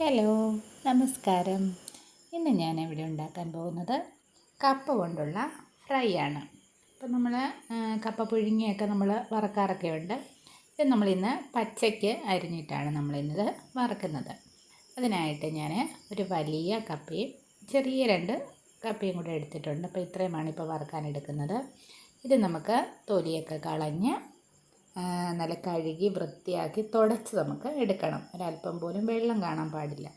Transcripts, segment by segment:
Hello നമസ്കാരം. ഇന്ന് ഞാൻ ഇവിടെ ഉണ്ടാക്കാൻ പോകുന്നത് കപ്പ കൊണ്ടുള്ള ഫ്രൈ ആണ് ഇപ്പം നമ്മൾ കപ്പ പുഴുങ്ങിയൊക്കെ നമ്മൾ വറക്കാറൊക്കെ ഉണ്ട്. ഇത് നമ്മളിന്ന് പച്ചയ്ക്ക് അരിഞ്ഞിട്ടാണ് നമ്മളിന്നത് വറക്കുന്നത്. അതിനായിട്ട് ഞാൻ ഒരു വലിയ കപ്പയും ചെറിയ രണ്ട് കപ്പയും കൂടെ എടുത്തിട്ടുണ്ട്. അപ്പോൾ ഇത്രയുമാണ് ഇപ്പോൾ വറക്കാൻ എടുക്കുന്നത് ഇത് നമുക്ക് തൊലിയൊക്കെ കളഞ്ഞ് നല്ല കഴുകി വൃത്തിയാക്കി തുടച്ച് നമുക്ക് എടുക്കണം. ഒരല്പം പോലും വെള്ളം കാണാൻ പാടില്ല.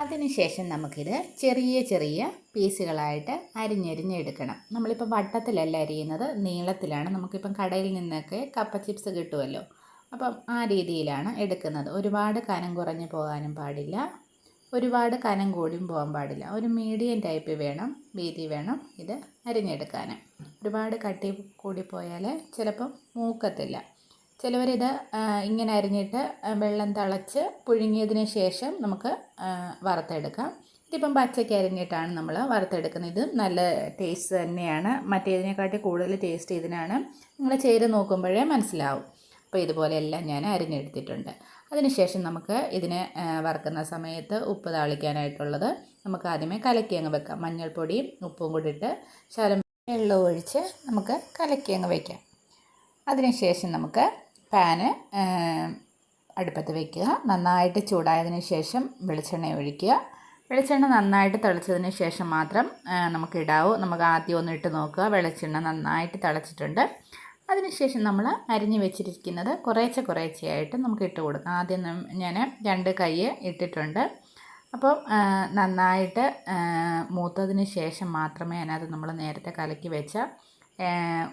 അതിനുശേഷം നമുക്കിത് ചെറിയ ചെറിയ പീസുകളായിട്ട് അരിഞ്ഞരിഞ്ഞെടുക്കണം നമ്മളിപ്പോൾ വട്ടത്തിലല്ല അരിയുന്നത് നീളത്തിലാണ്. നമുക്കിപ്പം കടയിൽ നിന്നൊക്കെ കപ്പ ചിപ്സ് കിട്ടുമല്ലോ. അപ്പം ആ രീതിയിലാണ് എടുക്കുന്നത്. ഒരുപാട് കനം കുറഞ്ഞു പോകാനും പാടില്ല. ഒരുപാട് കനം കൂടിയും പോകാൻ പാടില്ല. ഒരു മീഡിയം ടൈപ്പ് വേണം വീതി വേണം ഇത് അരിഞ്ഞെടുക്കാൻ. ഒരുപാട് കട്ടി കൂടി പോയാൽ ചിലപ്പം മൂക്കത്തില്ല. ചിലവരിത് ഇങ്ങനെ അരിഞ്ഞിട്ട് വെള്ളം തിളച്ച് പുഴുങ്ങിയതിന് ശേഷം നമുക്ക് വറുത്തെടുക്കാം. ഇതിപ്പം പച്ചയ്ക്ക് അരിഞ്ഞിട്ടാണ് നമ്മൾ വറുത്തെടുക്കുന്നത്. ഇത് നല്ല ടേസ്റ്റ് തന്നെയാണ്. മറ്റേതിനെക്കാട്ടി കൂടുതൽ ടേസ്റ്റ് ഇതിനാണ്. നിങ്ങൾ ചെയ്ത് നോക്കുമ്പോഴേ മനസ്സിലാവും. അപ്പോൾ ഇതുപോലെയെല്ലാം ഞാൻ അരിഞ്ഞെടുത്തിട്ടുണ്ട്. അതിനുശേഷം നമുക്ക് ഇതിനെ വറുക്കുന്ന സമയത്ത് ഉപ്പ് താളിക്കാനായിട്ടുള്ളത് നമുക്ക് ആദ്യമേ കലക്കി അങ്ങ് വെക്കാം. മഞ്ഞൾപ്പൊടിയും ഉപ്പും കൂടി ഇട്ട് ശകലം വെള്ളം ഒഴിച്ച് നമുക്ക് കലക്കി അങ്ങ് വയ്ക്കാം അതിനുശേഷം നമുക്ക് പാന് അടുപ്പത്ത് വയ്ക്കുക നന്നായിട്ട് ചൂടായതിന് ശേഷം വെളിച്ചെണ്ണ ഒഴിക്കുക. വെളിച്ചെണ്ണ നന്നായിട്ട് തിളച്ചതിന് ശേഷം മാത്രം നമുക്ക് ഇടാവൂ. നമുക്ക് ആദ്യം ഒന്ന് ഇട്ട് നോക്കുക. വെളിച്ചെണ്ണ നന്നായിട്ട് തിളച്ചിട്ടുണ്ട്. അതിനുശേഷം നമ്മൾ അരിഞ്ഞു വെച്ചിരിക്കുന്നത് കുറേശ്ശെ കുറേശ്ശെയായിട്ട് നമുക്ക് ഇട്ട് കൊടുക്കാം. ആദ്യം ഞാൻ രണ്ട് കൈ ഇട്ടിട്ടുണ്ട്. അപ്പോൾ നന്നായിട്ട് മൂത്തതിന് ശേഷം മാത്രമേ അതിനകത്ത് നമ്മൾ നേരത്തെ കലക്കി വെച്ച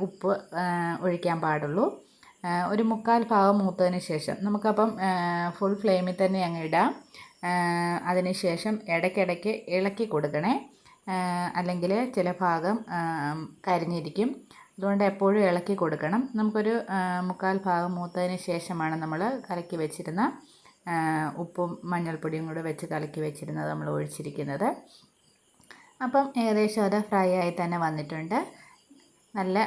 ഉപ്പ് ഒഴിക്കാൻ പാടുള്ളൂ. ഒരു മുക്കാൽ ഭാഗം മൂത്തതിന് ശേഷം നമുക്കപ്പം ഫുൾ ഫ്ലെയിമിൽ തന്നെ അങ്ങ് ഇടാം. അതിന് ശേഷം ഇടയ്ക്കിടയ്ക്ക് ഇളക്കി കൊടുക്കണേ. അല്ലെങ്കിൽ ചില ഭാഗം കരിഞ്ഞിരിക്കും. അതുകൊണ്ട് എപ്പോഴും ഇളക്കി കൊടുക്കണം. നമുക്കൊരു മുക്കാൽ ഭാഗം മൂത്തതിന് ശേഷമാണ് നമ്മൾ കലക്കി വെച്ചിരുന്ന ഉപ്പും മഞ്ഞൾപ്പൊടിയും കൂടെ വെച്ച് കലക്കി വെച്ചിരുന്നത് നമ്മൾ ഒഴിച്ചിരിക്കുന്നത്. അപ്പം ഏകദേശം അത് ഫ്രൈ ആയി തന്നെ വന്നിട്ടുണ്ട്. നല്ല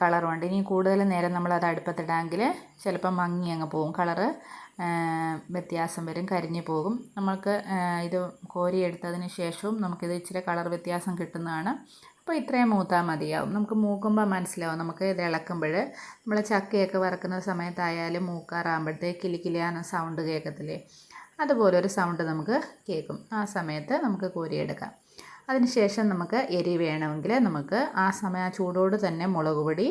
കളറുണ്ട്. ഇനി കൂടുതൽ നേരം നമ്മളത് അടുപ്പത്തിടാമെങ്കിൽ ചിലപ്പം മങ്ങി അങ്ങ് പോകും. കളറ് വ്യത്യാസം വരും കരിഞ്ഞു പോകും. നമുക്ക് ഇത് കോരിയെടുത്തതിന് ശേഷവും നമുക്കിത് ഇച്ചിരി കളർ വ്യത്യാസം കിട്ടുന്നതാണ്. അപ്പോൾ ഇത്രയും മൂത്താൽ മതിയാവും. നമുക്ക് മൂക്കുമ്പോൾ മനസ്സിലാവും. നമുക്ക് ഇത് ഇളക്കുമ്പോൾ നമ്മൾ ചക്കയൊക്കെ വറക്കുന്ന സമയത്തായാലും മൂക്കാറാകുമ്പോഴത്തേക്ക് കിലിക്കിലിയാന്ന് സൗണ്ട് കേൾക്കത്തില്ലേ? അതുപോലെ ഒരു സൗണ്ട് നമുക്ക് കേൾക്കും. ആ സമയത്ത് നമുക്ക് കോരിയെടുക്കാം. അതിനുശേഷം നമുക്ക് എരി വേണമെങ്കിൽ നമുക്ക് ആ സമയം ആ ചൂടോട് തന്നെ മുളക് പൊടി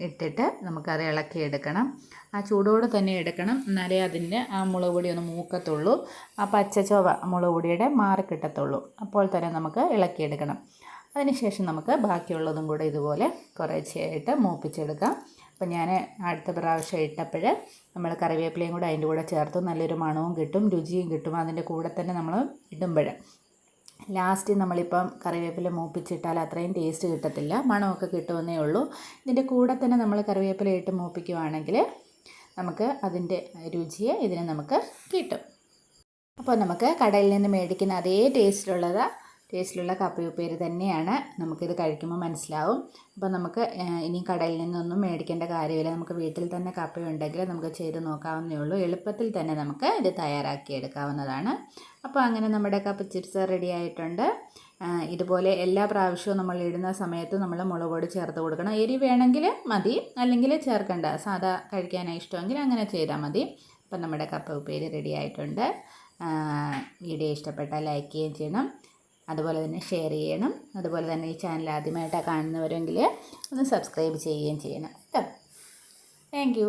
ഇട്ടിട്ട് നമുക്കത് ഇളക്കിയെടുക്കണം. ആ ചൂടോട് തന്നെ എടുക്കണം. എന്നാലേ അതിന്റെ ആ മുളക് പൊടി ഒന്ന് മൂക്കത്തുള്ളൂ. ആ പച്ച ചൊവ മുളക് പൊടിയുടെ മാറി കിട്ടത്തുള്ളൂ. അപ്പോൾ തന്നെ നമുക്ക് ഇളക്കിയെടുക്കണം. അതിനുശേഷം നമുക്ക് ബാക്കിയുള്ളതും കൂടെ ഇതുപോലെ കുറേശ്ശെയായിട്ട് മൂപ്പിച്ചെടുക്കാം. അപ്പോൾ ഞാൻ അടുത്ത പ്രാവശ്യം ഇട്ടപ്പോൾ നമ്മൾ കറിവേപ്പിലയും കൂടെ അതിന്റെ കൂടെ ചേർത്ത് നല്ലൊരു മണവും കിട്ടും രുചിയും കിട്ടും അതിന്റെ കൂടെ തന്നെ നമ്മൾ ഇടുമ്പോൾ. ലാസ്റ്റ് നമ്മളിപ്പം കറിവേപ്പില മൂപ്പിച്ചിട്ടാൽ അത്രയും ടേസ്റ്റ് കിട്ടത്തില്ല മണമൊക്കെ കിട്ടുമെന്നേ ഉള്ളൂ. ഇതിന്റെ കൂടെ തന്നെ നമ്മൾ കറിവേപ്പില ഇട്ട് മൂപ്പിക്കുവാണെങ്കിൽ നമുക്ക് അതിന്റെ രുചിയെ ഇതിന് നമുക്ക് കിട്ടും. അപ്പോൾ നമുക്ക് കടയിൽ നിന്ന് മേടിക്കുന്ന അതേ ടേസ്റ്റിലുള്ളത് ടേസ്റ്റിലുള്ള കപ്പയുപ്പേരി തന്നെയാണ് നമുക്കിത് കഴിക്കുമ്പോൾ മനസ്സിലാവും. അപ്പോൾ നമുക്ക് ഇനി കടയിൽ നിന്നൊന്നും മേടിക്കേണ്ട കാര്യമില്ല. നമുക്ക് വീട്ടിൽ തന്നെ കപ്പയുണ്ടെങ്കിൽ നമുക്ക് ചെയ്ത് നോക്കാവുന്നേ ഉള്ളൂ. എളുപ്പത്തിൽ തന്നെ നമുക്ക് ഇത് തയ്യാറാക്കി എടുക്കാവുന്നതാണ്. അപ്പോൾ അങ്ങനെ നമ്മുടെ കപ്പ ചിപ്സ് റെഡി ആയിട്ടുണ്ട്. ഇതുപോലെ എല്ലാ പ്രാവശ്യവും നമ്മൾ ഇടുന്ന സമയത്ത് നമ്മൾ മുളക് ചേർത്ത് കൊടുക്കണം. എരി വേണമെങ്കിൽ മതി അല്ലെങ്കിൽ ചേർക്കണ്ട. സാധാ കഴിക്കാനായി ഇഷ്ടമെങ്കിൽ അങ്ങനെ ചെയ്താൽ മതി. അപ്പം നമ്മുടെ കപ്പ ഉപ്പേരി റെഡി ആയിട്ടുണ്ട്. വീഡിയോ ഇഷ്ടപ്പെട്ടാൽ ലൈക്ക് ചെയ്യുകയും ചെയ്യണം. അതുപോലെ തന്നെ ഷെയർ ചെയ്യണം. അതുപോലെ തന്നെ ഈ ചാനൽ ആദ്യമായിട്ടാണ് കാണുന്നവരെങ്കിൽ ഒന്ന് സബ്സ്ക്രൈബ് ചെയ്യുകയും ചെയ്യണം. കേട്ടോ? താങ്ക്